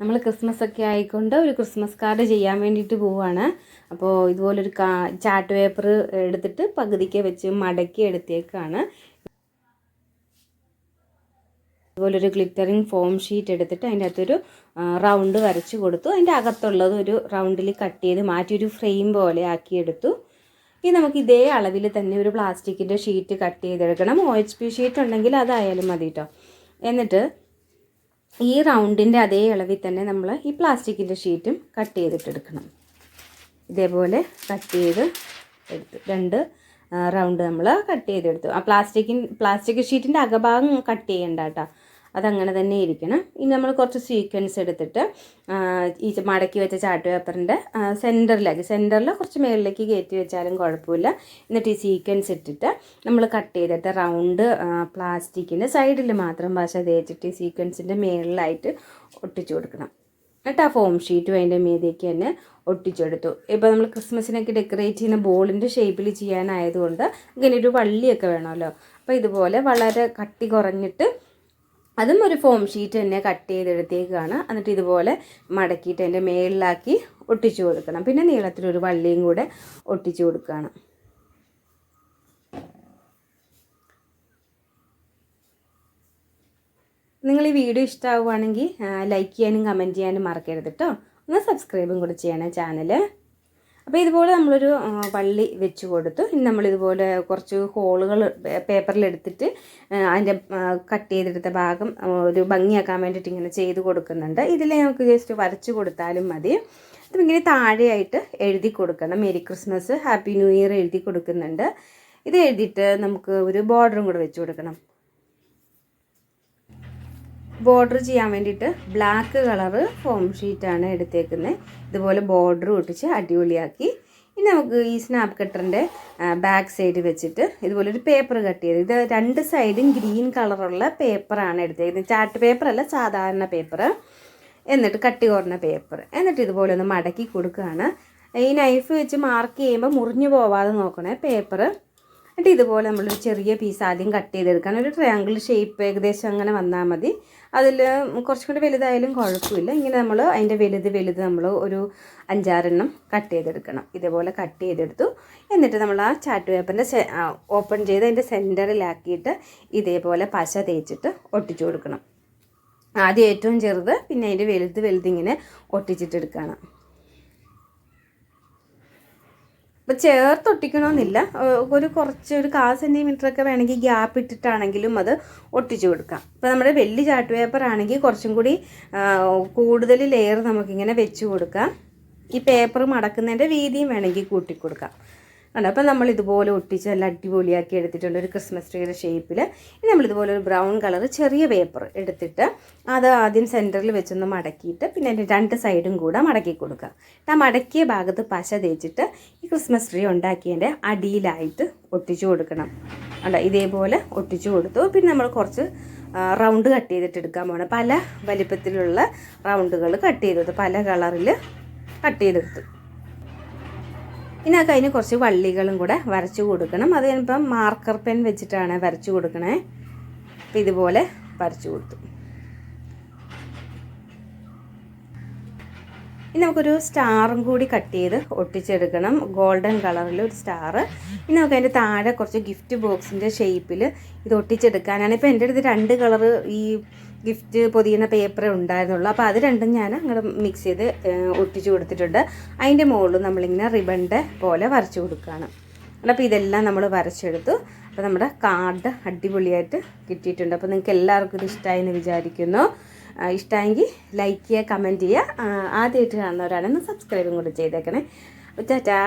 നമ്മൾ ക്രിസ്മസ് ഒക്കെ ആയിക്കൊണ്ട് ഒരു ക്രിസ്മസ് കാർഡ് ചെയ്യാൻ വേണ്ടിയിട്ട് പോവാണ്. അപ്പോൾ ഇതുപോലൊരു കാ ചാർട്ട് പേപ്പർ എടുത്തിട്ട് പകുതിക്ക് വെച്ച് മടക്കി എടുത്തേക്കാണ്. അതുപോലൊരു ഗ്ലിറ്ററിങ് ഫോം ഷീറ്റ് എടുത്തിട്ട് അതിന്റെ അകത്തൊരു റൗണ്ട് വരച്ച് കൊടുത്തു. അതിന്റെ അകത്തുള്ളത് ഒരു റൗണ്ടിൽ കട്ട് ചെയ്ത് മാറ്റി ഒരു ഫ്രെയിം പോലെ ആക്കിയെടുത്തു ഇനി നമുക്ക് ഇതേ അളവിൽ തന്നെ ഒരു പ്ലാസ്റ്റിക്കിന്റെ ഷീറ്റ് കട്ട് ചെയ്തെടുക്കണം. ഒ എച്ച് പി ഷീറ്റ് ഉണ്ടെങ്കിൽ അതായാലും മതി കേട്ടോ എന്നിട്ട് ഈ റൗണ്ടിന്റെ അതേ അളവിൽ തന്നെ നമ്മൾ ഈ പ്ലാസ്റ്റിക്കിന്റെ ഷീറ്റും കട്ട് ചെയ്തിട്ടെടുക്കണം. ഇതേപോലെ കട്ട് ചെയ്ത് എടുത്തു രണ്ട് റൗണ്ട് നമ്മൾ കട്ട് ചെയ്തെടുത്തു. ആ പ്ലാസ്റ്റിക്കിൻ പ്ലാസ്റ്റിക് ഷീറ്റിന്റെ അകഭാഗം കട്ട് ചെയ്യണ്ട കേട്ടോ. അതങ്ങനെ തന്നെ ഇരിക്കണം. ഇനി നമ്മൾ കുറച്ച് സീക്വൻസ് എടുത്തിട്ട് ഈ മടക്കി വെച്ച ചാർട്ട് പേപ്പറിന്റെ സെന്ററിലേക്ക് സെന്ററിൽ കുറച്ച് മേളിലേക്ക് കയറ്റി വെച്ചാലും കുഴപ്പമില്ല. എന്നിട്ട് ഈ സീക്വൻസ് ഇട്ടിട്ട് നമ്മൾ കട്ട് ചെയ്തിട്ട് റൗണ്ട് പ്ലാസ്റ്റിക്കിന്റെ സൈഡിൽ മാത്രം പശ തേച്ചിട്ട് ഈ സീക്വൻസിന്റെ മേളിലായിട്ട് ഒട്ടിച്ചു കൊടുക്കണം. എന്നിട്ട് ആ ഫോം ഷീറ്റും അതിന്റെ മീതേക്ക് തന്നെ ഒട്ടിച്ചെടുത്തു ഇപ്പോൾ നമ്മൾ ക്രിസ്മസിനൊക്കെ ഡെക്കറേറ്റ് ചെയ്യുന്ന ബോളിന്റെ ഷേപ്പിൽ ചെയ്യാനായതുകൊണ്ട് ഇങ്ങനെ ഒരു വള്ളിയൊക്കെ വേണമല്ലോ. അപ്പോൾ ഇതുപോലെ വളരെ കട്ടി കുറഞ്ഞിട്ട് അതും ഒരു ഫോം ഷീറ്റ് തന്നെ കട്ട് ചെയ്തെടുത്തേക്കാണ്. എന്നിട്ട് ഇതുപോലെ മടക്കിയിട്ട് അതിന്റെ മേളിലാക്കി ഒട്ടിച്ചു കൊടുക്കണം. പിന്നെ നീളത്തിലൊരു വള്ളിയും കൂടെ ഒട്ടിച്ചു കൊടുക്കുകയാണ് നിങ്ങൾ ഈ വീഡിയോ ഇഷ്ടമാവുകയാണെങ്കിൽ ലൈക്ക് ചെയ്യാനും കമന്റ് ചെയ്യാനും മറക്കരുത് കേട്ടോ ഒന്ന് സബ്സ്ക്രൈബും കൂടെ ചെയ്യണേ ചാനൽ അപ്പോൾ ഇതുപോലെ നമ്മളൊരു വള്ളി വെച്ച് കൊടുത്തു. ഇനി നമ്മളിതുപോലെ കുറച്ച് ഹോളുകൾ പേപ്പറിലെടുത്തിട്ട് അതിന്റെ കട്ട് ചെയ്തെടുത്ത ഭാഗം ഒരു ഭംഗിയാക്കാൻ വേണ്ടിയിട്ട് ഇങ്ങനെ ചെയ്ത് കൊടുക്കുന്നുണ്ട്. ഇതിൽ നമുക്ക് ജസ്റ്റ് വരച്ച് കൊടുത്താലും മതി. അപ്പം ഇങ്ങനെ താഴെയായിട്ട് എഴുതി കൊടുക്കണം. Merry Christmas happy new year എഴുതി കൊടുക്കുന്നുണ്ട്. ഇത് എഴുതിയിട്ട് നമുക്ക് ഒരു ബോർഡറും കൂടെ വെച്ച് കൊടുക്കണം. ബോർഡർ ചെയ്യാൻ വേണ്ടിയിട്ട് ബ്ലാക്ക് കളറ് ഫോം ഷീറ്റാണ് എടുത്തേക്കുന്നത് ഇതുപോലെ ബോർഡർ ഒട്ടിച്ച് അടിപൊളിയാക്കി. ഇനി നമുക്ക് ഈ സ്നാപ്പ് കട്ടറിന്റെ ബാക്ക് സൈഡ് വെച്ചിട്ട് ഇതുപോലെ ഒരു പേപ്പർ കട്ട് ചെയ്ത് ഇത് രണ്ട് സൈഡും ഗ്രീൻ കളറുള്ള പേപ്പറാണ് എടുത്തേക്കുന്നത് ചാർട്ട് പേപ്പറല്ല സാധാരണ പേപ്പർ എന്നിട്ട് കട്ടി കുറഞ്ഞ പേപ്പർ എന്നിട്ട് ഇതുപോലെ ഒന്ന് മടക്കി കൊടുക്കുകയാണ് ഈ നൈഫ് വെച്ച് മാർക്ക് ചെയ്യുമ്പോൾ മുറിഞ്ഞു പോവാതെ നോക്കണേ പേപ്പർ എന്നിട്ട് ഇതുപോലെ നമ്മളൊരു ചെറിയ പീസ് ആദ്യം കട്ട് ചെയ്തെടുക്കാൻ ഒരു ട്രയാങ്കിൾ ഷേപ്പ് ഏകദേശം അങ്ങനെ വന്നാൽ മതി. അതിൽ കുറച്ചും കൂടി വലുതായാലും കുഴപ്പമില്ല. ഇങ്ങനെ നമ്മൾ അതിന്റെ വലുത് വലുത് നമ്മൾ ഒരു അഞ്ചാറെണ്ണം കട്ട് ചെയ്തെടുക്കണം. ഇതേപോലെ കട്ട് ചെയ്തെടുത്തു. എന്നിട്ട് നമ്മൾ ആ ചാർട്ട് പേപ്പറിന്റെ ഓപ്പൺ ചെയ്ത് അതിന്റെ സെന്ററിലാക്കിയിട്ട് ഇതേപോലെ പശ തേച്ചിട്ട് ഒട്ടിച്ചു കൊടുക്കണം. ആദ്യം ഏറ്റവും ചെറുത് പിന്നെ അതിന്റെ വലുത് വലുത് ഇങ്ങനെ ഒട്ടിച്ചിട്ടെടുക്കണം അപ്പോൾ ചേർത്തൊട്ടിക്കണമെന്നില്ല ഒരു കുറച്ച് ഒരു കാൽ സെന്റിമീറ്ററൊക്കെ വേണമെങ്കിൽ ഗ്യാപ്പ് ഇട്ടിട്ടാണെങ്കിലും അത് ഒട്ടിച്ചു കൊടുക്കാം. ഇപ്പോൾ നമ്മുടെ വലിയ ചാർട്ട് പേപ്പർ ആണെങ്കിൽ കുറച്ചും കൂടി കൂടുതൽ ലെയർ നമുക്കിങ്ങനെ വെച്ച് കൊടുക്കാം. ഈ പേപ്പർ മടക്കുന്നതിന്റെ വീതിയും വേണമെങ്കിൽ കൂട്ടി കൊടുക്കാം. ആണ് അപ്പം നമ്മൾ ഇതുപോലെ ഒട്ടിച്ച് നല്ല അടിപൊളിയാക്കി എടുത്തിട്ടുണ്ട് ഒരു ക്രിസ്മസ് ട്രീയുടെ ഷേപ്പിൽ ഇനി നമ്മൾ ഇതുപോലെ ഒരു ബ്രൗൺ കളർ ചെറിയ പേപ്പർ എടുത്തിട്ട് അത് ആദ്യം സെന്ററിൽ വെച്ചൊന്ന് മടക്കിയിട്ട് പിന്നെ അതിന്റെ രണ്ട് സൈഡും കൂടെ മടക്കി കൊടുക്കുക. ആ മടക്കിയ ഭാഗത്ത് പശ തേച്ചിട്ട് ഈ ക്രിസ്മസ് ട്രീ ഉണ്ടാക്കിയതിന്റെ അടിയിലായിട്ട് ഒട്ടിച്ചു കൊടുക്കണം. അല്ല ഇതേപോലെ ഒട്ടിച്ചു കൊടുത്തു. പിന്നെ നമ്മൾ കുറച്ച് റൗണ്ട് കട്ട് ചെയ്തിട്ട് എടുക്കാൻ പോകണം പല വലിപ്പത്തിലുള്ള റൗണ്ടുകൾ കട്ട് ചെയ്തെടുത്തു പല കളറിൽ കട്ട് ചെയ്തെടുത്തു. ഇനി കഴിഞ്ഞ് കുറച്ച് വള്ളികളും കൂടെ വരച്ചു കൊടുക്കണം. അത് ഇപ്പം മാർക്കർ പെൻ വെച്ചിട്ടാണ് വരച്ചു കൊടുക്കണേ. അപ്പം ഇതുപോലെ വരച്ചു കൊടുത്തു. ഇനി നമുക്കൊരു സ്റ്റാറും കൂടി കട്ട് ചെയ്ത് ഒട്ടിച്ചെടുക്കണം. ഗോൾഡൻ കളറിൽ ഒരു സ്റ്റാർ ഇനി നമുക്ക് അതിന്റെ താഴെ കുറച്ച് ഗിഫ്റ്റ് ബോക്സിന്റെ ഷേപ്പിൽ ഇത് ഒട്ടിച്ചെടുക്കാനാണ്. ഇപ്പം എന്റെ അടുത്ത് രണ്ട് കളറ് ഈ ഗിഫ്റ്റ് പൊതിയുന്ന പേപ്പർ ഉണ്ടായിരുന്നുള്ളൂ. അപ്പോൾ അത് രണ്ടും ഞാൻ അങ്ങോട്ട് മിക്സ് ചെയ്ത് ഒട്ടിച്ച് കൊടുത്തിട്ടുണ്ട്. അതിന്റെ മുകളിൽ നമ്മളിങ്ങനെ റിബണിന്റെ പോലെ വരച്ചു കൊടുക്കുകയാണ് അപ്പോൾ ഇതെല്ലാം നമ്മൾ വരച്ചെടുത്തു. അപ്പോൾ നമ്മുടെ കാർഡ് അടിപൊളിയായിട്ട് കിട്ടിയിട്ടുണ്ട്. അപ്പോൾ നിങ്ങൾക്ക് എല്ലാവർക്കും ഇത് ഇഷ്ടമായി എന്ന് വിചാരിക്കുന്നു ഇഷ്ടമായെങ്കിൽ ലൈക്ക് ചെയ്യുക കമന്റ് ചെയ്യുക. ആദ്യമായിട്ട് കാണുന്നവരാണെങ്കിൽ സബ്സ്ക്രൈബും കൂടി ചെയ്തേക്കണേ. ടാറ്റാ.